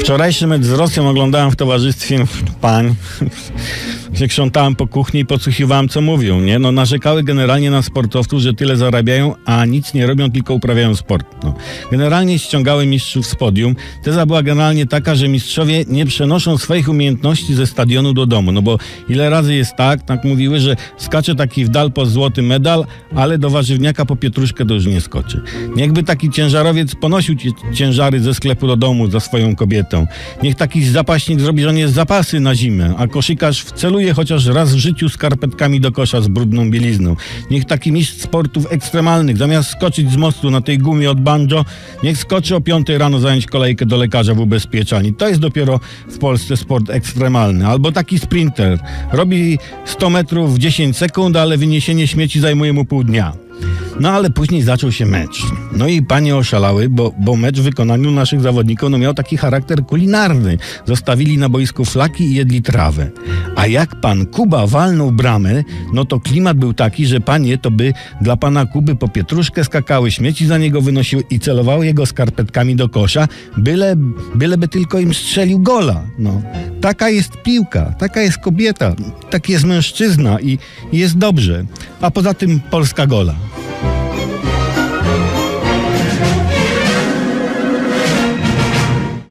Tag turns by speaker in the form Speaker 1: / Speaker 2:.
Speaker 1: Wczorajszy mecz z Rosją oglądałem w towarzystwie pań. się krzątałem po kuchni i podsłuchiwałem, co mówią, nie? No narzekały generalnie na sportowców, że tyle zarabiają, a nic nie robią, tylko uprawiają sport. No. Generalnie ściągały mistrzów z podium. Teza była generalnie taka, że mistrzowie nie przenoszą swoich umiejętności ze stadionu do domu, no bo ile razy jest tak, tak mówiły, że skacze taki w dal po złoty medal, ale do warzywniaka po pietruszkę to już nie skoczy. Niechby taki ciężarowiec ponosił ci- ciężary ze sklepu do domu za swoją Niech taki zapaśnik zrobi żonie zapasy na zimę, a koszykarz wceluje chociaż raz w życiu skarpetkami do kosza z brudną bielizną. Niech taki mistrz sportów ekstremalnych, zamiast skoczyć z mostu na tej gumie od banjo, niech skoczy o 5 rano zająć kolejkę do lekarza w ubezpieczalni. To jest dopiero w Polsce sport ekstremalny. Albo taki sprinter. Robi 100 metrów w 10 sekund, ale wyniesienie śmieci zajmuje mu pół dnia. No ale później zaczął się mecz. No i panie oszalały, bo, bo mecz w wykonaniu naszych zawodników no miał taki charakter kulinarny. Zostawili na boisku flaki i jedli trawę. A jak pan Kuba walnął bramę, no to klimat był taki, że panie to by dla pana Kuby po pietruszkę skakały, śmieci za niego wynosiły i celowały jego skarpetkami do kosza, byle, byleby tylko im strzelił gola. No. Taka jest piłka, taka jest kobieta, taki jest mężczyzna i, i jest dobrze. A poza tym polska gola.